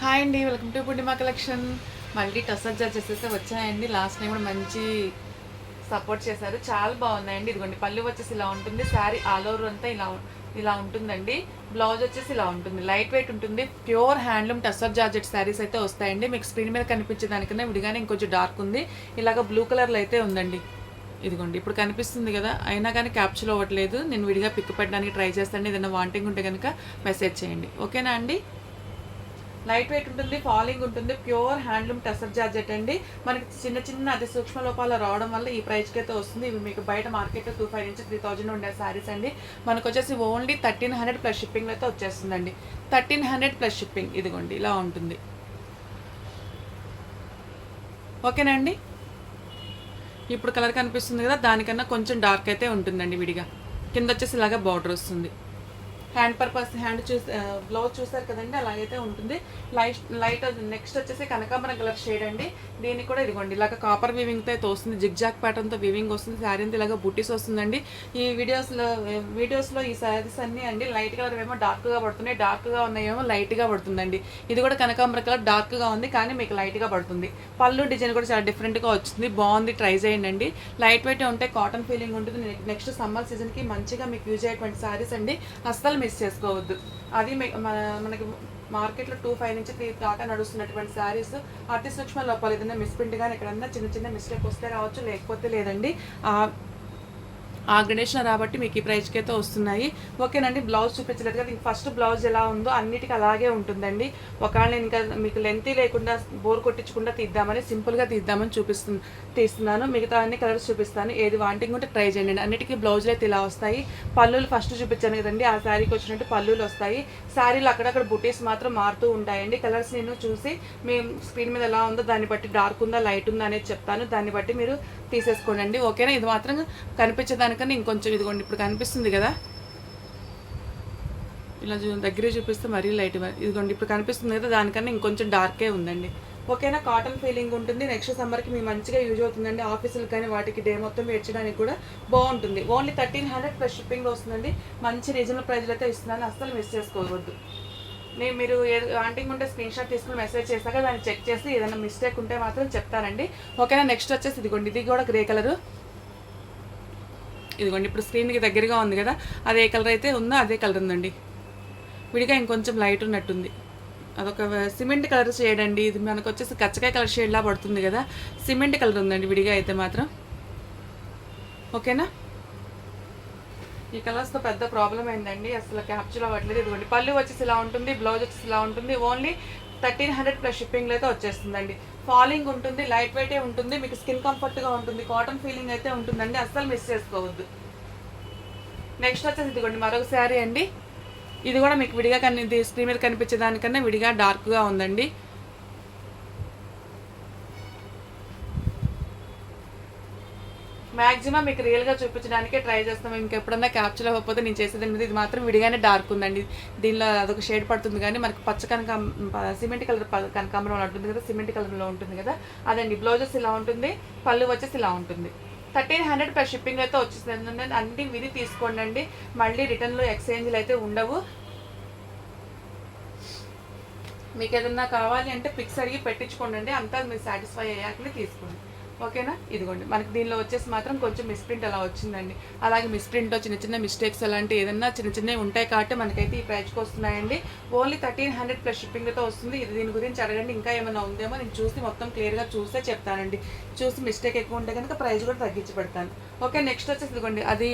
Hi అండి welcome to Purnima collection. మళ్ళీ tussar judges అయితే వచ్చాయండి. లాస్ట్ టైం కూడా మంచి సపోర్ట్ చేశారు. చాలా బాగున్నాయండి. ఇదిగోండి పళ్ళు వచ్చేసి ఇలా ఉంటుంది. శారీ ఆల్ ఓవర్ అంతా ఇలా ఇలా ఉంటుందండి. బ్లౌజ్ వచ్చేసి ఇలా ఉంటుంది. లైట్ వెయిట్ ఉంటుంది. Pure handloom tussar georgette saris అయితే వస్తాయండి. మీకు స్క్రీన్ మీద కనిపించే దానికన్నా విడిగానే ఇంకొంచెం డార్క్ ఉంది. ఇలాగ బ్లూ కలర్లో అయితే ఉందండి. ఇదిగోండి ఇప్పుడు కనిపిస్తుంది కదా. అయినా కానీ క్యాప్చర్ అవ్వట్లేదు. నేను విడిగా పిక్ పెట్టడానికి ట్రై చేస్తాను. ఏదైనా వాంటింగ్ ఉంటే కనుక మెసేజ్ చేయండి. ఓకేనా అండి? లైట్ వెయిట్ ఉంటుంది ఫాలింగ్ ఉంటుంది ప్యూర్ హ్యాండ్లూమ్ టెసర్ జార్జెట్ అండి. మనకి చిన్న చిన్న అతి సూక్ష్మ లోపాలు రావడం వల్ల ఈ ప్రైస్కి అయితే వస్తుంది. ఇవి మీకు బయట మార్కెట్లో టూ ఫైవ్ నుంచి త్రీ థౌజండ్ ఉండే శారీస్ అండి. మనకు వచ్చేసి only thirteen hundred plus shipping అయితే వచ్చేస్తుందండి. థర్టీన్ హండ్రెడ్ ప్లస్ షిప్పింగ్ ఇదిగోండి ఇలా ఉంటుంది. ఓకేనండి ఇప్పుడు కలర్ కనిపిస్తుంది కదా దానికన్నా కొంచెం డార్క్ అయితే ఉంటుందండి విడిగా. కింద వచ్చేసి ఇలాగా బార్డర్ వస్తుంది. హ్యాండ్ పర్పస్ హ్యాండ్ చూసి బ్లౌజ్ చూసారు కదండి అలాగైతే ఉంటుంది. లైట్ లైట్ నెక్స్ట్ వచ్చేసి కనకాంబరం కలర్ షేడ్ అండి. దీన్ని కూడా ఇదిగోండి ఇలాగ కాపర్ వీవింగ్తో అయితే వస్తుంది జిగ్జాక్ ప్యాటర్న్తో వీవింగ్ వస్తుంది శారీ అంతా ఇలాగ బుట్టీస్ వస్తుందండి. ఈ వీడియోస్లో వీడియోస్లో ఈ శారీస్ అన్నీ అండి లైట్ కలర్ ఏమో డార్క్గా పడుతున్నాయి డార్క్గా ఉన్నాయేమో లైట్గా పడుతుందండి. ఇది కూడా కనకాంబరం కలర్ డార్క్గా ఉంది కానీ మీకు లైట్గా పడుతుంది. పళ్ళు డిజైన్ కూడా చాలా డిఫరెంట్గా వచ్చింది బాగుంది ట్రై చేయండి అండి లైట్ వెయిట్ ఉంటే కాటన్ ఫీలింగ్ ఉంటుంది నెక్స్ట్ సమ్మర్ సీజన్కి మంచిగా మీకు యూజ్ అయ్యేటువంటి శారీస్ అండి. అస్సలు మిస్ చేసుకోవద్దు. అది మన- మనకి మార్కెట్లో టూ ఫైవ్ నుంచి త్రీ దాకా నడుస్తున్నటువంటి శారీస్ అతి సూక్ష్మ లోపాలు ఏదైనా మిస్ప్రింట్ కానీ ఎక్కడన్నా చిన్న చిన్న మిస్టేక్ వస్తే రావచ్చు లేకపోతే లేదండి. ఆ రాబట్టి మీకు ఈ ప్రైస్కి అయితే వస్తున్నాయి. ఓకేనండి బ్లౌజ్ చూపించలేదు కదా ఇంక ఫస్ట్ బ్లౌజ్ ఎలా ఉందో అన్నిటికీ అలాగే ఉంటుందండి. ఒకవేళ నేను ఇంకా మీకు లెంతీ లేకుండా బోర్ కొట్టించకుండా తీద్దామని సింపుల్గా తీద్దామని చూపిస్తు తీస్తున్నాను. మిగతా అన్ని కలర్స్ చూపిస్తాను. ఏది వాంటింగ్ ఉంటే ట్రై చేయండి. అన్నిటికీ బ్లౌజులు అయితే ఇలా వస్తాయి. పళ్ళులు ఫస్ట్ చూపించాను కదండి ఆ శారీకి వచ్చినట్టు పళ్ళులు వస్తాయి. శారీలు అక్కడక్కడ బుటీస్ మాత్రం మారుతూ ఉంటాయండి. కలర్స్ నేను చూసి మీ స్క్రీన్ మీద ఎలా ఉందో దాన్ని బట్టి డార్క్ ఉందా లైట్ ఉందా అనేది చెప్తాను. దాన్ని బట్టి మీరు తీసేసుకోండి. ఓకేనా? ఇది మాత్రం కనిపించేదానికన్నా ఇంకొంచెం ఇదిగోండి ఇప్పుడు కనిపిస్తుంది కదా? ఇలా చూ దగ్గరే చూపిస్తే మరీ లైట్ ఇదిగోండి ఇప్పుడు కనిపిస్తుంది కదా దానికన్నా ఇంకొంచెం డార్కే ఉందండి. ఓకేనా కాటన్ ఫీలింగ్ ఉంటుంది. నెక్స్ట్ సమ్మర్కి మీ మంచిగా యూజ్ అవుతుందండి. ఆఫీసులకు కానీ వాటికి డే మొత్తం వేర్చడానికి కూడా బాగుంటుంది. ఓన్లీ థర్టీన్ హండ్రెడ్ ప్లస్ షిప్పింగ్లో వస్తుందండి. మంచి రీజనబుల్ ప్రైజ్లో అయితే ఇస్తున్నాను. అస్సలు మిస్ చేసుకోవద్దు. నేను మీరు వాంటింగ్ ఉంటే స్క్రీన్ షాట్ తీసుకుని మెసేజ్ చేశాక దాన్ని చెక్ చేసి ఏదైనా మిస్టేక్ ఉంటే మాత్రం చెప్తానండి ఓకేనా నెక్స్ట్ వచ్చేసి ఇదిగోండి ఇది కూడా గ్రే కలరు. ఇదిగోండి ఇప్పుడు స్క్రీన్కి దగ్గరగా ఉంది కదా అదే కలర్ అయితే ఉందో అదే కలర్ ఉందండి. విడిగా ఇంకొంచెం లైట్ ఉన్నట్టుంది. అదొక సిమెంట్ కలర్ షేడ్ అండి. ఇది మనకు వచ్చేసి కచ్చకాయ కలర్ షేడ్లా పడుతుంది కదా సిమెంట్ కలర్ ఉందండి విడిగా అయితే మాత్రం. ఓకేనా? ఈ కలర్స్తో పెద్ద ప్రాబ్లం అయిందండి అసలు క్యాప్చర్ అవ్వట్లేదు. ఇదిగోండి పళ్ళు వచ్చేసి ఇలా ఉంటుంది బ్లౌజ్ వచ్చేసి ఇలా ఉంటుంది. ఓన్లీ థర్టీన్ హండ్రెడ్ ప్లస్ షిప్పింగ్లో అయితే వచ్చేస్తుందండి. ఫాలింగ్ ఉంటుంది లైట్ వెయిటే ఉంటుంది మీకు స్కిన్ కంఫర్ట్గా ఉంటుంది కాటన్ ఫీలింగ్ అయితే ఉంటుందండి అస్సలు మిస్ చేసుకోవద్దు. నెక్స్ట్ వచ్చేసి ఇదిగోండి మరొక శారీ అండి. ఇది కూడా మీకు విడిగా కని స్క్రీన్ మీద కనిపించే దానికన్నా విడిగా డార్క్గా ఉందండి. మ్యాక్సిమం మీకు రియల్గా చూపించడానికే ట్రై చేస్తాం. ఇంకెప్పుడన్నా క్యాప్చర్ అవ్వకపోతే నేను చేసేది మీద ఇది మాత్రం విడిగానే డార్క్ ఉందండి. దీనిలో అదొక షేడ్ పడుతుంది కానీ మనకి పచ్చ కనక సిమెంట్ కలర్ కనకాంబరం ఉంటుంది కదా సిమెంట్ కలర్లో ఉంటుంది కదా అదండి. బ్లౌజెస్ ఇలా ఉంటుంది పళ్ళు వచ్చేసి ఇలా ఉంటుంది. థర్టీన్ హండ్రెడ్ పర్ షిప్పింగ్ అయితే వచ్చేసింది అన్ని విని తీసుకోండి అండి మళ్ళీ రిటర్న్లో ఎక్స్చేంజ్లు అయితే ఉండవు. మీకు ఏదన్నా కావాలి అంటే పిక్స్ అడిగి పెట్టించుకోండి అంతా మీరు సాటిస్ఫై అయ్యాకనే తీసుకోండి. ఓకేనా? ఇదిగోండి. మనకి దీనిలో వచ్చేసి మాత్రం కొంచెం మిస్ప్రింట్ అలా వచ్చిందండి. అలాగే మిస్ప్రింట్లో చిన్న చిన్న మిస్టేక్స్ అలాంటి ఏదన్నా చిన్న చిన్నవి ఉంటాయి కాబట్టి మనకైతే ఈ ప్రైజ్కి వస్తున్నాయండి. ఓన్లీ థర్టీన్ హండ్రెడ్ ప్లస్ షిప్పింగ్తో వస్తుంది. ఇది దీని గురించి అడగండి. ఇంకా ఏమైనా ఉందేమో నేను చూసి మొత్తం క్లియర్గా చూస్తే చెప్తానండి. చూసి మిస్టేక్ ఎక్కువ ఉంటే కనుక ప్రైస్ కూడా తగ్గించి పెడతాను. ఓకే నెక్స్ట్ వచ్చేసి ఇదిగోండి. అది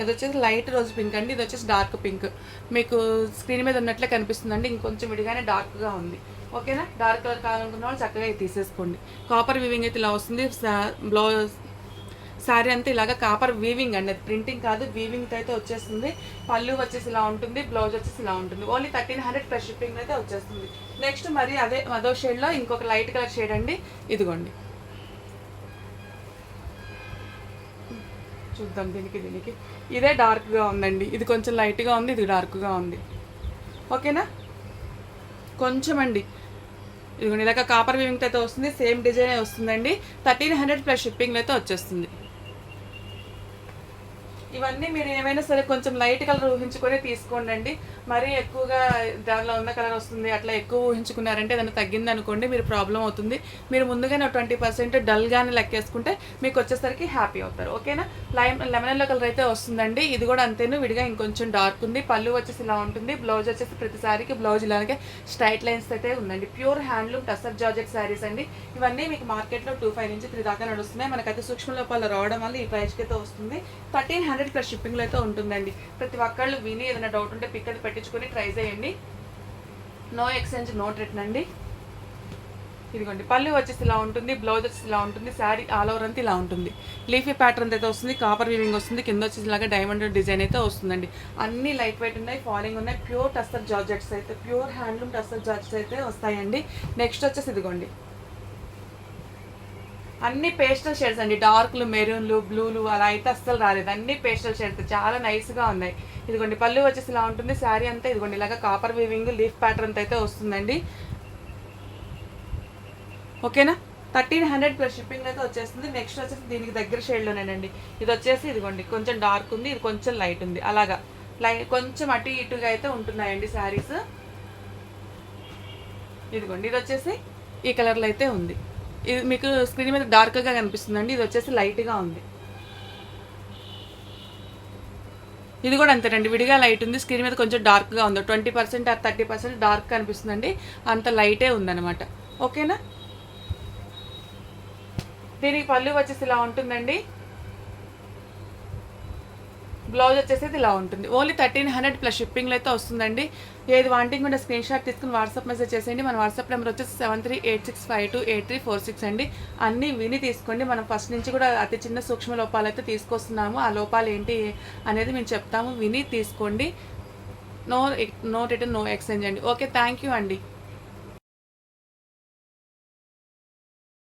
ఇది వచ్చేసి లైట్ రోజ్ పింక్ అండి. ఇది వచ్చేసి డార్క్ పింక్ మీకు స్క్రీన్ మీద ఉన్నట్లే కనిపిస్తుందండి. ఇంకొంచెం విడిగానే డార్క్గా ఉంది. ఓకేనా? డార్క్ కలర్ కావాలనుకున్న వాళ్ళు చక్కగా ఇది తీసేసుకోండి. కాపర్ వీవింగ్ అయితే ఇలా వస్తుంది. బ్లౌజ్ శారీ అంతా ఇలాగా కాపర్ వీవింగ్ అండి. అది ప్రింటింగ్ కాదు వీవింగ్తో అయితే వచ్చేస్తుంది. పళ్ళు వచ్చేసి ఇలా ఉంటుంది బ్లౌజ్ వచ్చేసి ఇలా ఉంటుంది. Only thirteen hundred plus shipping అయితే వచ్చేస్తుంది. నెక్స్ట్ మరి అదే అదో షేడ్లో ఇంకొక లైట్ కలర్ షేడ్ అండి. ఇదిగోండి. చూద్దాం దీనికి దీనికి. ఇదే డార్క్గా ఉందండి. ఇది కొంచెం లైట్గా ఉంది ఇది డార్క్గా ఉంది. ఓకేనా? కొంచెం అండి. ఇదిగోండి ఇలాగ కాపర్ వీవింగ్తో అయితే వస్తుంది సేమ్ డిజైన్ వస్తుందండి. థర్టీన్ హండ్రెడ్ ప్లస్ షిప్పింగ్ అయితే వచ్చేస్తుంది. ఇవన్నీ మీరు ఏమైనా సరే కొంచెం లైట్ కలర్ ఊహించుకొని తీసుకోండి అండి మరీ ఎక్కువగా దానిలో ఉన్న కలర్ వస్తుంది అట్లా ఎక్కువ ఊహించుకున్నారంటే ఏదైనా తగ్గింది అనుకోండి మీరు ప్రాబ్లం అవుతుంది. మీరు ముందుగానే ట్వంటీ పర్సెంట్ డల్గానే లెక్కేసుకుంటే మీకు వచ్చేసరికి హ్యాపీ అవుతారు. ఓకేనా లైమ్ లెమన్ ఎల్లో కలర్ అయితే వస్తుందండి. ఇది కూడా అంతేను విడిగా ఇంకొంచెం డార్క్ ఉంది. పళ్ళు వచ్చేసి ఇలా ఉంటుంది. బ్లౌజ్ వచ్చేసి ప్రతిసారికి బ్లౌజ్ ఇలాగే స్ట్రైట్ లైన్స్ అయితే ఉందండి. Pure handloom tussar georgette saris అండి. ఇవన్నీ మీకు మార్కెట్లో టూ ఫైవ్ నుంచి త్రీ దాకా నడుస్తున్నాయి. మనకైతే సూక్ష్మ లోపాలు రావడం వల్ల ఈ ప్రైస్కి అయితే వస్తుంది. థర్టీన్ హండ్రెడ్ ప్లస్ షిప్పింగ్లో అయితే ఉంటుందండి. ప్రతి ఒక్కళ్ళు విని ఏదైనా డౌట్ ఉంటే పిక్ అది పెట్టించుకొని ట్రై చేయండి. నో ఎక్స్చేంజ్ నోట్ రిటర్న్ అండి ఇదిగోండి పళ్ళు వచ్చేసి ఇలా ఉంటుంది బ్లౌజ్ వచ్చేసి ఇలా ఉంటుంది శారీ ఆల్ ఓవర్ అంతా ఇలా ఉంటుంది. లీఫీ ప్యాటర్న్ అయితే వస్తుంది కాపర్ వీవింగ్ వస్తుంది కింద వచ్చేసి ఇలాగా డైమండ్ డిజైన్ అయితే వస్తుందండి. అన్ని లైట్ వెయిట్ ఉన్నాయి ఫాలింగ్ ఉన్నాయి ప్యూర్ టస్టర్ జార్జెట్స్ అయితే ప్యూర్ హ్యాండ్లూమ్ టస్టర్ జార్జెట్స్ అయితే వస్తాయండి. నెక్స్ట్ వచ్చేసి ఇదిగోండి. అన్ని పేస్టల్ షేడ్స్ అండి. డార్క్లు మెరూన్లు బ్లూలు అలా అయితే అస్సలు రాలేదు. అన్ని పేస్టల్ షేడ్స్ చాలా నైస్గా ఉన్నాయి. ఇదిగోండి పళ్ళు వచ్చేసి ఇలా ఉంటుంది. శారీ అంతా ఇదిగోండి ఇలాగా కాపర్ వీవింగ్ లీఫ్ ప్యాటర్న్ అయితే వస్తుందండి. ఓకేనా? థర్టీన్ హండ్రెడ్ ప్లస్ షిప్పింగ్ అయితే వచ్చేస్తుంది. నెక్స్ట్ వచ్చేసి దీనికి దగ్గర షేడ్లోనేనండి ఇది వచ్చేసి ఇదిగోండి కొంచెం డార్క్ ఉంది. ఇది కొంచెం లైట్ ఉంది. అలాగా. లై కొంచెం అటు ఇటుగా అయితే ఉంటున్నాయండి శారీస్. ఇదిగోండి ఇది వచ్చేసి ఈ కలర్లో అయితే ఉంది. ఇది మీకు స్క్రీన్ మీద డార్క్గా కనిపిస్తుందండి. ఇది వచ్చేసి లైట్గా ఉంది. ఇది కూడా అంతేనండి విడిగా లైట్ ఉంది. స్క్రీన్ మీద కొంచెం డార్క్గా ఉంది. Twenty percent or thirty percent dark కనిపిస్తుందండి. అంత లైటే ఉందన్నమాట. ఓకేనా దీనికి పళ్ళు వచ్చేసి ఇలా ఉంటుందండి. బ్లౌజ్ వచ్చేసి ఇలా ఉంటుంది. ఓన్లీ థర్టీన్ హండ్రెడ్ ప్లస్ షిప్పింగ్లో అయితే వస్తుందండి. ఏది వాంటింగ్ ఉంటే స్క్రీన్ షాట్ తీసుకుని వాట్సాప్ మెసేజ్ చేసేయండి. మన వాట్సాప్ నెంబర్ వచ్చేసి seven three eight six five two eight three four six అండి. అన్నీ విని తీసుకోండి. మనం ఫస్ట్ నుంచి కూడా అతి చిన్న సూక్ష్మ లోపాలు అయితే తీసుకొస్తున్నాము. ఆ లోపాలు ఏంటి అనేది మేము చెప్తాము. విని తీసుకోండి. No no return no exchange అండి. ఓకే థ్యాంక్ యూ అండి.